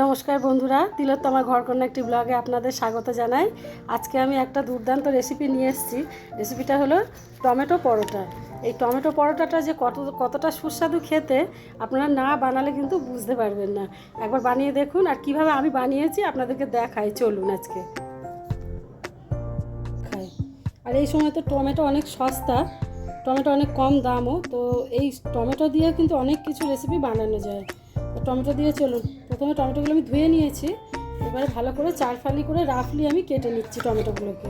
নমস্কার বন্ধুরা, তিলোত্তমা ঘরকন্যা একটি ব্লগে আপনাদের স্বাগত জানাই। আজকে আমি একটা দুর্দান্ত রেসিপি নিয়ে এসেছি। রেসিপিটা হলো টমেটো পরোটা। এই টমেটো পরোটাটা যে কত, কতটা সুস্বাদু খেতে, আপনারা না বানালে কিন্তু বুঝতে পারবেন না। একবার বানিয়ে দেখুন আর কীভাবে আমি বানিয়েছি, আপনাদেরকে দেখাই। চলুন আজকে। খাই। আর এই সময় তো টমেটো অনেক সস্তা, টমেটো অনেক কম দামও, তো এই টমেটো দিয়ে কিন্তু অনেক কিছু রেসিপি বানানো যায়। তো টমেটো দিয়ে চলুন। প্রথমে টমেটোগুলো আমি ধুয়ে নিয়েছি। এবারে ভালো করে চার ফালি করে রাফলি আমি কেটে নিচ্ছি টমেটোগুলোকে।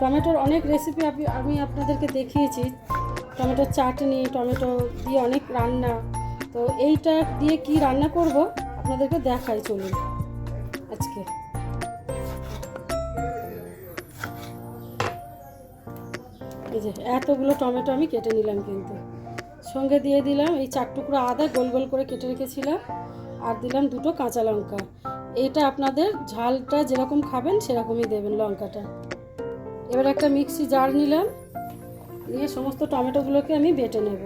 টমেটোর অনেক রেসিপি আমি আপনাদেরকে দেখিয়েছি। টমেটোর চাটনি, টমেটো দিয়ে অনেক রান্না। তো এইটা দিয়ে কি রান্না করব, আপনাদেরকে দেখাই চলুন আজকে। এই যে এতগুলো টমেটো আমি কেটে নিলাম কিন্তু। সঙ্গে দিয়ে দিলাম এই চার টুকরো আদা গোল গোল করে কেটে রেখেছিলাম আর দিলাম দুটো কাঁচা লঙ্কা। এটা আপনাদের ঝালটা যেরকম খাবেন সেরকমই দেবেন লঙ্কাটা। এবার একটা মিক্সি জার নিলাম, নিয়ে সমস্ত টমেটোগুলোকে আমি বেটে নেব।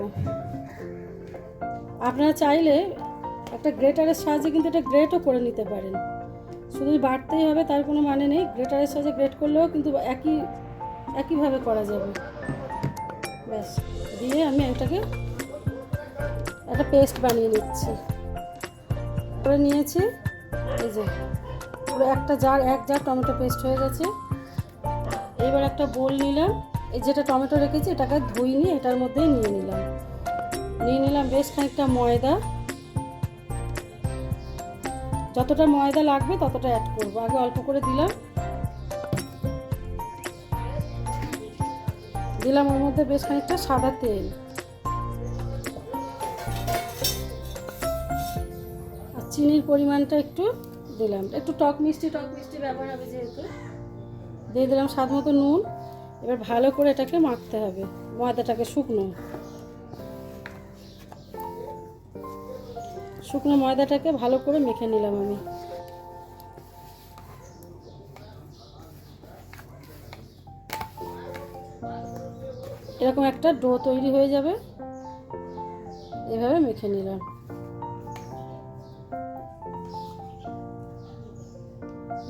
আপনারা চাইলে একটা গ্রেটারের সাহায্যে কিন্তু এটা গ্রেটও করে নিতে পারেন। শুধু বাড়তেই হবে, তার কোনো মানে নেই। গ্রেটারের সাহায্যে গ্রেট করলেও কিন্তু একই একইভাবে করা যাবে। ব্যাস, দিয়ে আমি এটাকে একটা পেস্ট বানিয়ে নিচ্ছি। করে নিয়েছি, এই যে, পুরো একটা জার এক জার টমেটো পেস্ট হয়ে গেছে। এইবার একটা বোল নিলাম। এই যেটা টমেটো রেখেছি, এটাকে ধুই নিয়ে এটার মধ্যেই নিয়ে নিলাম। নিয়ে নিলাম বেশ খানিকটা ময়দা। যতটা ময়দা লাগবে ততটা অ্যাড করব। আগে অল্প করে দিলাম। দিলাম ওর মধ্যে বেশ খানিকটা সাদা তেল। আর চিনির পরিমাণটা একটু দিলাম। একটু টক মিষ্টি টক মিষ্টি ব্যবহার হবে যেহেতু। দিয়ে দিলাম স্বাদ মতো নুন। এবার ভালো করে এটাকে মাখতে হবে, ময়দাটাকে শুকনো। শুকনো ময়দাটাকে ভালো করে মেখে নিলাম আমি। এরকম একটা ডো তৈরি হয়ে যাবে। এভাবে মেখে নিলাম।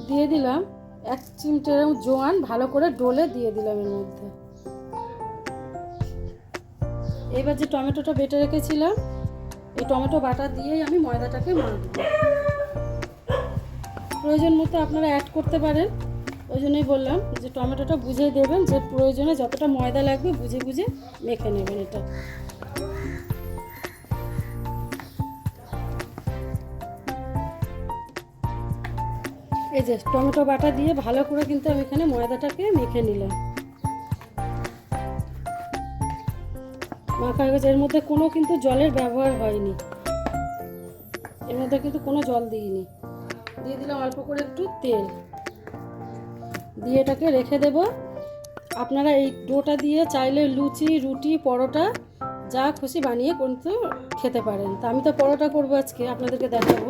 দিয়ে দিলাম এক চিমটে জোয়ান ভালো করে ডোলে দিয়ে দিলাম এর মধ্যে। এবার যে টমেটোটা বেটে রেখেছিলাম, এই টমেটো বাটা দিয়েই আমি ময়দাটাকে মাখব। প্রয়োজন মতো আপনারা অ্যাড করতে পারেন। ওই জন্যই বললাম যে টমেটোটা বুঝে দেবেন, যে প্রয়োজনে যতটা ময়দা লাগবে বুঝে বুঝে মেখে নেবেন এটা। এই যে টমেটো বাটা দিয়ে ভালো করে কিন্তু আমি এখানে ময়দাটাকে মেখে নিলাম। মাখা গেছে, এর মধ্যে কোনো কিন্তু জলের ব্যবহার হয়নি। এর মধ্যে কিন্তু কোনো জল দিইনি। দিয়ে দিলাম অল্প করে একটু তেল। দিয়ে এটাকে রেখে দেব। আপনারা এই ডোটা দিয়ে চাইলে লুচি, রুটি, পরোটা, যা খুশি বানিয়ে কিন্তু খেতে পারেন। তা আমি তো পরোটা করব আজকে, আপনাদেরকে দেখাবো।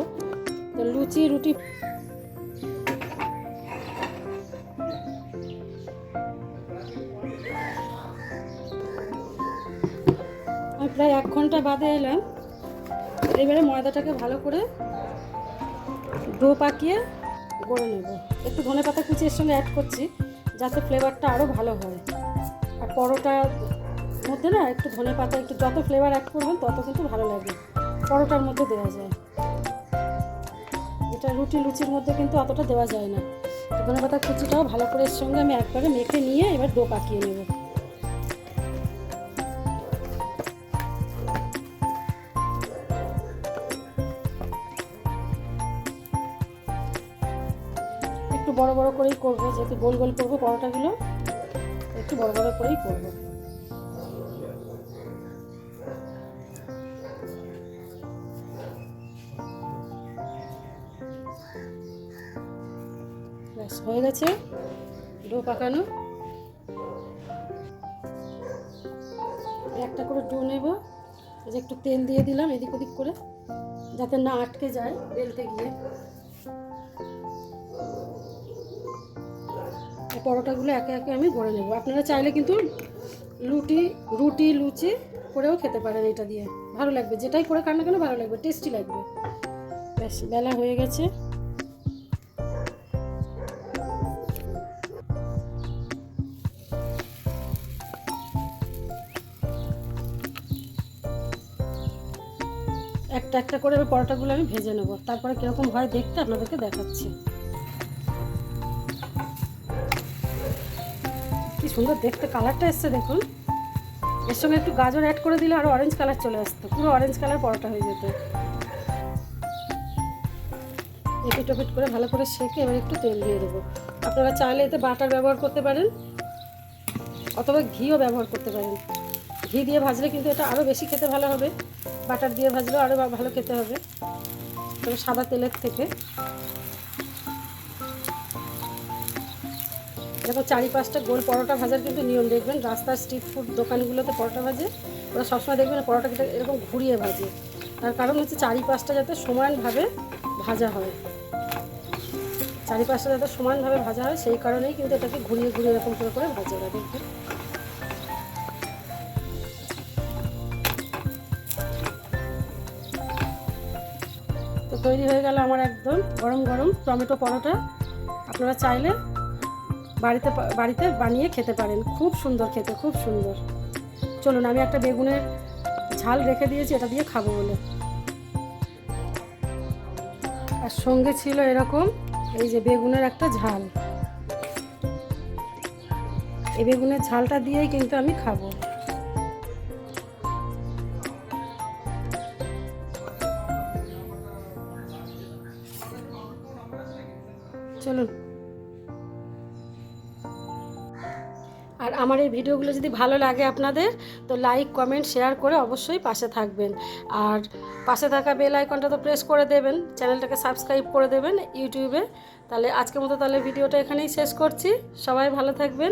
তো লুচি, রুটি আমি প্রায় এক ঘণ্টা বাদে এলাম। এবারে ময়দাটাকে ভালো করে ডো পাকিয়ে গড়ে নেব। একটু ধনে পাতা কুচি এর সঙ্গে অ্যাড করছি, যাতে ফ্লেভারটা আরও ভালো হয়। আর পরোটার মধ্যে না একটু ধনে পাতা, একটু যত ফ্লেভার অ্যাড করবেন, তত কিন্তু ভালো লাগে। পরোটার মধ্যে দেওয়া যায়। এটা রুটি লুচির মধ্যে কিন্তু অতটা দেওয়া যায় না। ধনে পাতা কুচিটাও ভালো করে এর সঙ্গে আমি একবারে মেখে নিয়ে এবার ডো পাকিয়ে নেব। একটু বড় বড় করেই করব, যেহেতু গোল গোল করব পরোটাগুলো একটু বড় বড় করেই করব। ব্যাস, হয়ে গেছে। ডো পাকানো। একটা করে ডো নেব। যে একটু তেল দিয়ে দিলাম এদিক ওদিক করে, যাতে না আটকে যায় বেলতে গিয়ে। পরোটাগুলো একে একে আমি গড়ে নেব। আপনারা চাইলে কিন্তু লুটি রুটি, লুচি করেও খেতে পারেন এটা দিয়ে। ভালো লাগবে। যেটাই করে খান না কেন ভালো লাগবে, টেস্টি লাগবে। ব্যাস, বেলা হয়ে গেছে। একটা একটা করে পরোটাগুলো আমি ভেজে নেব। তারপরে কীরকম হয় দেখতে আপনাদেরকে দেখাচ্ছি। সুন্দর দেখতে কালারটা এসছে দেখুন। এর সঙ্গে একটু গাজর অ্যাড করে দিলে আরও অরেঞ্জ কালার চলে আসতো। পুরো অরেঞ্জ কালার পরোটা হয়ে যেত। এপিট ওপিট করে ভালো করে সেঁকে এবার একটু তেল দিয়ে দেবো। আপনারা চাইলে এতে বাটার ব্যবহার করতে পারেন, অথবা ঘিও ব্যবহার করতে পারেন। ঘি দিয়ে ভাজলে কিন্তু এটা আরও বেশি খেতে ভালো হবে। বাটার দিয়ে ভাজলে আরও ভালো খেতে হবে। তবে সাদা তেলের থেকে এরকম চারি পাঁচটা গোল পরোটা ভাজার কিন্তু নিয়ম। দেখবেন রাস্তার স্ট্রিট ফুড দোকানগুলোতে পরোটা ভাজে, ওরা সবসময় দেখবেন পরোটা এরকম ঘুরিয়ে ভাজে। তার কারণ হচ্ছে চারি পাঁচটা যাতে সমানভাবে ভাজা হয়। চারি পাঁচটা যাতে সমানভাবে ভাজা হয়, সেই কারণেই কিন্তু এটাকে ঘুরিয়ে ঘুরিয়ে এরকম করে করে ভাজে ওরা দেখবেন তো তৈরি হয়ে গেল আমার একদম গরম গরম টমেটো পরোটা। আপনারা চাইলে বাড়িতে বাড়িতে বানিয়ে খেতে পারেন। খুব সুন্দর খেতে, খুব সুন্দর। চলুন, আমি একটা বেগুনের ঝাল রেখে দিয়েছি, এটা দিয়ে খাব বলে। আর সঙ্গে ছিল এরকম এই যে বেগুনের একটা ঝাল। এই বেগুনের ঝালটা দিয়েই কিন্তু আমি খাব। চলুন। আর আমার এই ভিডিওগুলো যদি ভালো লাগে আপনাদের, তো লাইক কমেন্ট শেয়ার করে অবশ্যই পাশে থাকবেন। আর পাশে থাকা বেল আইকনটা তো প্রেস করে দেবেন চ্যানেলটাকে সাবস্ক্রাইব করে দেবেন ইউটিউবে তাহলে আজকের মতো তাহলে ভিডিওটা এখানেই শেষ করছি। সবাই ভালো থাকবেন।